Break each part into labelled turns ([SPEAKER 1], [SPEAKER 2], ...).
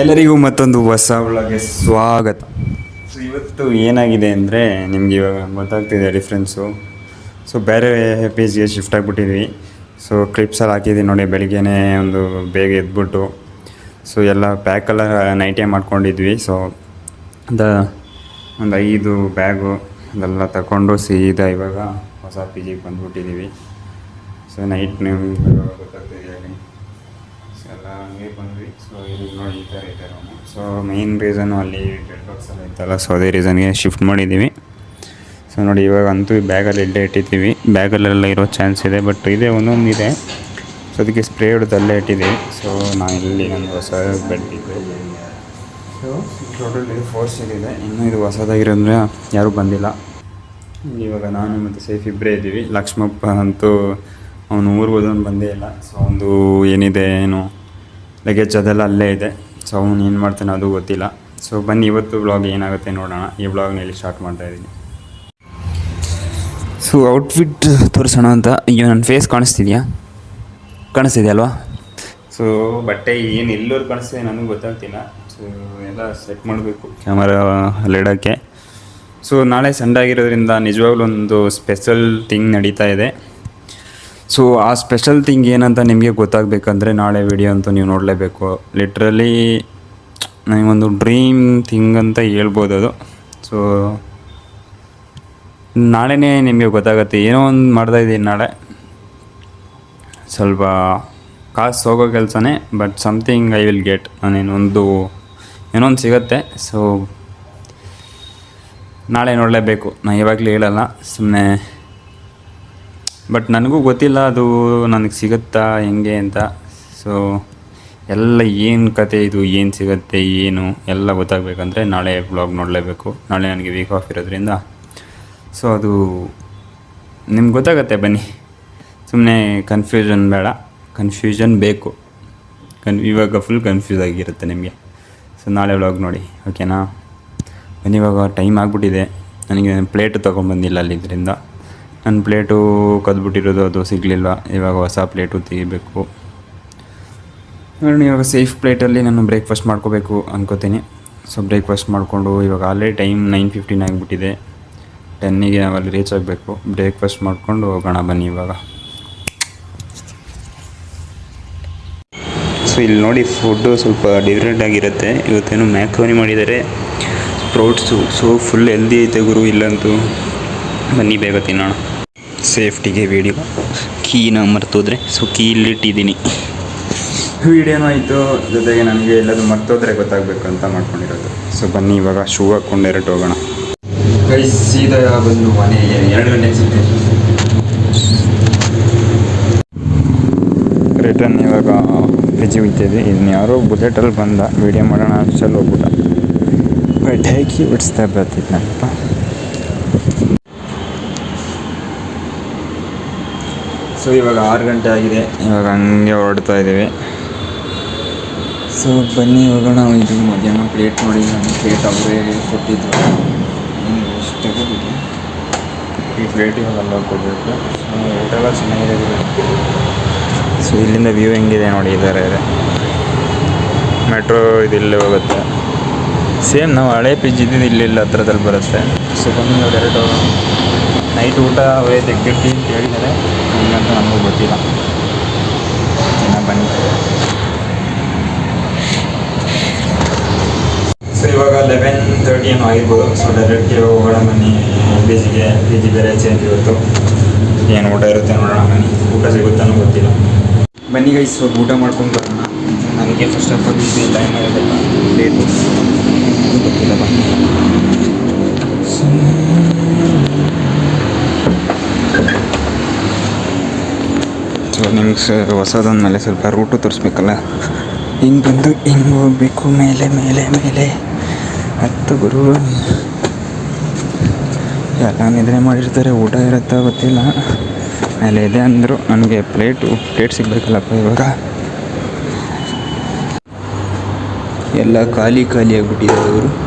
[SPEAKER 1] ಎಲ್ಲರಿಗೂ ಮತ್ತೊಂದು ಹೊಸ ಒಳಗೆ ಸ್ವಾಗತ. ಸೊ ಇವತ್ತು ಏನಾಗಿದೆ ಅಂದರೆ ನಿಮ್ಗೆ ಇವಾಗ ಗೊತ್ತಾಗ್ತಿದೆ ಡಿಫ್ರೆನ್ಸು ಸೊ ಬೇರೆ ಪೇಜ್ಗೆ ಶಿಫ್ಟ್ ಆಗಿಬಿಟ್ಟಿದ್ವಿ. ಸೊ ಕ್ಲಿಪ್ಸಲ್ಲಿ ಹಾಕಿದ್ದೀವಿ ನೋಡಿ, ಬೆಳಿಗ್ಗೆನೇ ಒಂದು ಬೇಗ ಎದ್ಬಿಟ್ಟು. ಸೊ ಎಲ್ಲ ಪ್ಯಾಕೆಲ್ಲ ನೈಟೇ ಮಾಡ್ಕೊಂಡಿದ್ವಿ. ಸೊ ದ ಒಂದು ಐದು ಬ್ಯಾಗು ಅದೆಲ್ಲ ತಗೊಂಡು ಸೀದಾ ಇವಾಗ ಹೊಸ ಪಿ ಜಿಗೆ ಬಂದುಬಿಟ್ಟಿದ್ದೀವಿ. ಸೊ ನೈಟ್ ನೀವು ಗೊತ್ತಾಗ್ತಿದೆ ಹಂಗೆ ಬಂದ್ವಿ. ಸೊ ಇಲ್ಲಿ ನೋಡಿ ಈ ಇದೆ ರೂಮು ಸೊ ಮೇಯ್ನ್ ರೀಸನು ಅಲ್ಲಿ ಬೆಡ್ ಬಾಕ್ಸ್ ಎಲ್ಲ ಇತ್ತಲ್ಲ ಸೊ ಅದೇ ರೀಸನ್ಗೆ ಶಿಫ್ಟ್ ಮಾಡಿದ್ದೀವಿ. ಸೊ ನೋಡಿ, ಇವಾಗ ಅಂತೂ ಬ್ಯಾಗಲ್ಲಿ ಇಲ್ಲೇ ಇಟ್ಟಿದ್ದೀವಿ. ಬ್ಯಾಗಲ್ಲೆಲ್ಲ ಇರೋ ಚಾನ್ಸ್ ಇದೆ ಬಟ್ ಇದೆ, ಒಂದೊಂದು ಇದೆ. ಸೊ ಅದಕ್ಕೆ ಸ್ಪ್ರೇ ಹೊಡೆದು ಅಲ್ಲೇ ಇಟ್ಟಿದ್ದೀವಿ. ಸೊ ನಾನು ಇಲ್ಲಿ ನಂದು ಹೊಸ ಬೆಡ್ ಇದೆ ಸೊ ಟೋಟಲ್ ಇದು ಫೋರ್ ಸೀಟ್ ಇದೆ. ಇನ್ನೂ ಇದು ಹೊಸದಾಗಿರೋದ್ರೆ ಯಾರೂ ಬಂದಿಲ್ಲ. ಇವಾಗ ನಾನು ಮತ್ತು ಸೇಫ್ ಇಬ್ಬರೇ ಇದ್ದೀವಿ. ಲಕ್ಷ್ಮಪ್ಪ ಅಂತೂ, ಅವನು ಊರಿಗೆ ಹೋದವನು ಬಂದೇ ಇಲ್ಲ. ಸೊ ಒಂದು ಏನಿದೆ, ಏನು? ಲಗೇಜ್ ಅದೆಲ್ಲ ಅಲ್ಲೇ ಇದೆ. ಸೊ ಅವನು ಏನು ಮಾಡ್ತಾನೆ ಅದು ಗೊತ್ತಿಲ್ಲ. ಸೊ ಬನ್ನಿ ಇವತ್ತು ವ್ಲಾಗ್ ಏನಾಗುತ್ತೆ ನೋಡೋಣ. ಈ ವ್ಲಾಗ್ನ ಇಲ್ಲಿ ಸ್ಟಾರ್ಟ್ ಮಾಡ್ತಾ ಇದ್ದೀನಿ. ಸೊ ಔಟ್ಫಿಟ್ ತೋರಿಸೋಣ ಅಂತ. ಅಯ್ಯೋ ನನ್ನ ಫೇಸ್ ಕಾಣಿಸ್ತಿದೆಯಾ? ಕಾಣಿಸ್ತಿದೆ ಅಲ್ವಾ? ಸೊ ಬಟ್ಟೆ ಏನು ಎಲ್ಲರೂ ಕಾಣಿಸ್ತಿದೆ ನನಗೆ ಗೊತ್ತಾಗ್ತಿಲ್ಲ. ಸೊ ಎಲ್ಲ ಸೆಟ್ ಮಾಡಬೇಕು. ಕ್ಯಾಮರಾ ಅಲ್ಲಿಡೋಕ್ಕೆ. ಸೊ ನಾಳೆ ಸಂಡೇ ಆಗಿರೋದ್ರಿಂದ ನಿಜವಾಗ್ಲೂ ಒಂದು ಸ್ಪೆಷಲ್ ಥಿಂಗ್ ನಡೀತಾ ಇದೆ. ಸೊ ಆ ಸ್ಪೆಷಲ್ ಥಿಂಗ್ ಏನಂತ ನಿಮಗೆ ಗೊತ್ತಾಗಬೇಕಂದ್ರೆ ನಾಳೆ ವಿಡಿಯೋ ಅಂತೂ ನೀವು ನೋಡಲೇಬೇಕು. ಲಿಟ್ರಲಿ ನನಗೊಂದು ಡ್ರೀಮ್ ಥಿಂಗ್ ಅಂತ ಹೇಳ್ಬೋದು ಅದು. ಸೊ ನಾಳೆನೇ ನಿಮಗೆ ಗೊತ್ತಾಗುತ್ತೆ. ಏನೋ ಒಂದು ಮಾಡ್ತಾ ಇದ್ದೀನಿ ನಾಳೆ. ಸ್ವಲ್ಪ ಕಾಸು ಹೋಗೋ ಕೆಲಸನೇ but something I will get ನಾನೇನೊಂದು ಏನೋ ಒಂದು ಸಿಗುತ್ತೆ. ಸೊ ನಾಳೆ ನೋಡಲೇಬೇಕು. ನಾನು ಇವಾಗಲೇ ಹೇಳಲ್ಲ ಸುಮ್ಮನೆ ಬಟ್ ನನಗೂ ಗೊತ್ತಿಲ್ಲ ಅದು ನನಗೆ ಸಿಗುತ್ತಾ ಹೆಂಗೆ ಅಂತ. ಸೊ ಎಲ್ಲ ಏನು ಕತೆ ಇದು, ಏನು ಸಿಗುತ್ತೆ, ಏನು ಎಲ್ಲ ಗೊತ್ತಾಗಬೇಕಂದ್ರೆ ನಾಳೆ ಬ್ಲಾಗ್ ನೋಡಲೇಬೇಕು. ನಾಳೆ ನನಗೆ ವೀಕ್ ಆಫ್ ಇರೋದ್ರಿಂದ. ಸೊ ಅದು ನಿಮ್ಗೆ ಗೊತ್ತಾಗತ್ತೆ ಬನ್ನಿ. ಸುಮ್ಮನೆ ಕನ್ಫ್ಯೂಷನ್ ಬೇಡ. ಕನ್ಫ್ಯೂಷನ್ ಬೇಕು. ಕನ್ ಇವಾಗ ಫುಲ್ ಕನ್ಫ್ಯೂಸ್ ಆಗಿರುತ್ತೆ ನಿಮಗೆ. ಸೊ ನಾಳೆ ವ್ಲಾಗ್ ನೋಡಿ ಓಕೆನಾ ಬನ್ನಿ ಇವಾಗ ಟೈಮ್ ಆಗಿಬಿಟ್ಟಿದೆ. ನನಗೆ ಪ್ಲೇಟು ಅಲ್ಲಿ ಅಲ್ಲಿದ್ದರಿಂದ ನನ್ನ ಪ್ಲೇಟು ಕದ್ಬಿಟ್ಟಿರೋದು ಅದು ಸಿಗಲಿಲ್ಲ ಇವಾಗ ಹೊಸ ಪ್ಲೇಟು ತೆಗಿಬೇಕು. ನೋಡಿ ಇವಾಗ ಸೇಫ್ ಪ್ಲೇಟಲ್ಲಿ ನಾನು ಬ್ರೇಕ್ಫಾಸ್ಟ್ ಮಾಡ್ಕೋಬೇಕು ಅನ್ಕೋತೀನಿ. ಸೊ ಬ್ರೇಕ್ಫಾಸ್ಟ್ ಮಾಡಿಕೊಂಡು ಇವಾಗ ಆಲ್ರೆಡಿ ಟೈಮ್ ನೈನ್ ಫಿಫ್ಟೀನ್ ಆಗಿಬಿಟ್ಟಿದೆ. ಟೆನ್ನಿಗೆ ನಾವು ಅಲ್ಲಿ ರೀಚ್ ಆಗಬೇಕು. ಬ್ರೇಕ್ಫಾಸ್ಟ್ ಮಾಡಿಕೊಂಡು ಹೋಗೋಣ, ಬನ್ನಿ ಇವಾಗ. ಸೊ ಇಲ್ಲಿ ನೋಡಿ ಫುಡ್ಡು ಸ್ವಲ್ಪ ಡಿಫ್ರೆಂಟ್ ಆಗಿರುತ್ತೆ. ಇವತ್ತೇನು ಮ್ಯಾಕ್ರೋನಿ ಮಾಡಿದ್ದಾರೆ. ಸ್ಪ್ರೌಟ್ಸು ಸೊ ಫುಲ್ ಹೆಲ್ದಿ ಐತೆ ಗುರು, ಇಲ್ಲಂತೂ. ಬನ್ನಿ, ಬೇಗ ತಿನ್ನೋಣ. ಸೇಫ್ಟಿಗೆ ವೀಡಿಯೋ ಕೀನ ಮರ್ತೋದ್ರೆ. ಸೊ ಕೀ ಇಲ್ಲಿಟ್ಟಿದ್ದೀನಿ ವೀಡಿಯೋನೂ ಆಯಿತು. ಜೊತೆಗೆ ನನಗೆ ಎಲ್ಲದು ಮರ್ತೋದ್ರೆ ಗೊತ್ತಾಗಬೇಕು ಅಂತ ಮಾಡ್ಕೊಂಡಿರೋದು. ಸೊ ಬನ್ನಿ ಇವಾಗ ಶೂ ಹಾಕ್ಕೊಂಡು ಎರಡು ಹೋಗೋಣ. ಕೈ ಸೀದಾ ಬಂದು ಮನೆ ಎರಡು ಗಂಟೆ ಸಿಗ್ತೀನಿ. ರಿಟರ್ನ್ ಇವಾಗ ಹೆಜ್ಜೆ ಹೋಗ್ತಿದ್ವಿ ಇನ್ನು ಯಾರೋ ಬುಲೆಟಲ್ಲಿ ಬಂದ. ವೀಡಿಯೋ ಮಾಡೋಣ ಅಷ್ಟಲ್ಲಿ ಹೋಗ್ಬಿಟ್ಟ. ಬಟ್ ಹೇಗೆ ಬಿಡಿಸ್ತಾ ಬರ್ತಿದ್ನಪ್ಪ ಸೊ ಇವಾಗ ಆರು ಗಂಟೆ ಆಗಿದೆ. ಇವಾಗ ಹಂಗೆ ಹೊರಡ್ತಾ ಇದ್ದೀವಿ. ಸೊ ಬನ್ನಿ ಇವಾಗ ನಾವು ಇದು ಮಧ್ಯಾಹ್ನ ಪ್ಲೇಟ್ ನೋಡಿ ನಾನು ಪ್ಲೇಟ್ ಅವರೇ ಕೊಟ್ಟಿದ್ದು ಆಗೋದಿಲ್ಲ. ಈ ಪ್ಲೇಟ್ ಇವಾಗ ಅಲ್ಲ ಕೊಡಬೇಕು. ಊಟ ಎಲ್ಲ ಚೆನ್ನಾಗಿದೆ. ಸೊ ಇಲ್ಲಿಂದ ವ್ಯೂ ಹೆಂಗಿದೆ ನೋಡಿ ಇದ್ದಾರೆ ಮೆಟ್ರೋ ಇದಿಲ್ಲೇ ಹೋಗುತ್ತೆ. ಸೇಮ್ ನಾವು ಹಳೆ ಪಿಜ್ ಇದ್ದಿದ್ದು ಇಲ್ಲಿಲ್ಲ ಹತ್ರದಲ್ಲಿ ಬರುತ್ತೆ. ಸೊ ಬನ್ನಿ ಹೋಗೋಣ ನೈಟ್ ಊಟ ಅವೇ ತೆಗ್ದಿಟ್ಟು ಅಂತ ಹೇಳಿದ್ದಾರೆ. ಹಂಗಂತ ನನಗೂ ಗೊತ್ತಿಲ್ಲ. ಇನ್ನು ಬನ್ನಿ. ಸೊ ಇವಾಗ ಲೆವೆನ್ ತರ್ಟಿ ಏನೋ ಆಗಿರ್ಬೋದು. ಸೊ ಡೈರೆಕ್ಟ್ ಹೋಗೋಣ ಬನ್ನಿ ಪಿ ಜಿಗೆ ಪಿ ಜಿ ಬೇರೆ ಚೇಂಜ್ ಇವತ್ತು ಏನು ಊಟ ಇರುತ್ತೆ ನೋಡೋಣ. ಬನ್ನಿ. ಊಟ ಸಿಗುತ್ತಾನೋ ಗೊತ್ತಿಲ್ಲ. ಬನ್ನಿ ಗೈಸ್ ಸ್ವಲ್ಪ ಊಟ ಮಾಡ್ಕೊಂಡು ಬರೋಣ. ನನಗೆ ಫಸ್ಟ್ ಆಫ್ ಆಲ್ ಟೈಮ್ ಇರೋದಿಲ್ಲ ಲೇಟು ಗೊತ್ತಿಲ್ಲ ಬನ್ನಿ. ಸೊ ಹೊಸದೊಂದ್ಮೇಲೆ ಸ್ವಲ್ಪ ರೂಟು ತೋರಿಸ್ಬೇಕಲ್ಲ. ಹಿಂಗೆ ಬಂದು ಹಿಂಗೆ ಹೋಗ್ಬೇಕು, ಮೇಲೆ ಮೇಲೆ ಮೇಲೆ. ಹತ್ತು ಗುರು. ಎಲ್ಲ ನಿದ್ರೆ ಮಾಡಿರ್ತಾರೆ, ಊಟ ಇರುತ್ತಾ ಗೊತ್ತಿಲ್ಲ. ಮೇಲೆ ಇದೆ ಅಂದರು. ನನಗೆ ಪ್ಲೇಟು ಪ್ಲೇಟ್ ಸಿಗಬೇಕಲ್ಲಪ್ಪ ಇವಾಗ. ಎಲ್ಲ ಖಾಲಿ ಖಾಲಿ ಆಗಿಬಿಟ್ಟಿದೆ ಅವರು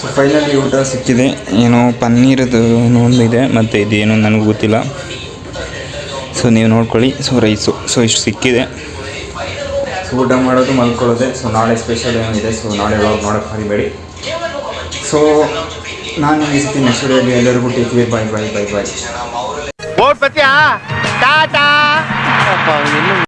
[SPEAKER 1] ಸೊ ಫೈನಲಿ ಊಟ ಸಿಕ್ಕಿದೆ. ಏನೋ ಪನ್ನೀರದು ಏನೋ ಒಂದು ಇದೆ ಮತ್ತು ಇದೇನು ನನಗೆ ಗೊತ್ತಿಲ್ಲ. ಸೊ ನೀವು ನೋಡ್ಕೊಳ್ಳಿ. So rice. ಸೊ ಇಷ್ಟು ಸಿಕ್ಕಿದೆ. ಸೊ ಊಟ ಮಾಡೋದು ಮಲ್ಕೊಳ್ಳೋದೆ. ಸೊ ನಾಳೆ ಸ್ಪೆಷಲ್ ಏನಿದೆ? ಇದೆ ಸೊ ನಾಳೆ ಒಳಗೆ ನೋಡೋಕ್ಕೆ ಹರಿಬೇಡಿ ಸೊ ನಾನು ಈ ನೆಕ್ಸ್ಟ್ ಡೇಲಿ ಎಲ್ಲರಿಗೂ take bye bye bye bye
[SPEAKER 2] vote பத்தியா? டாடா.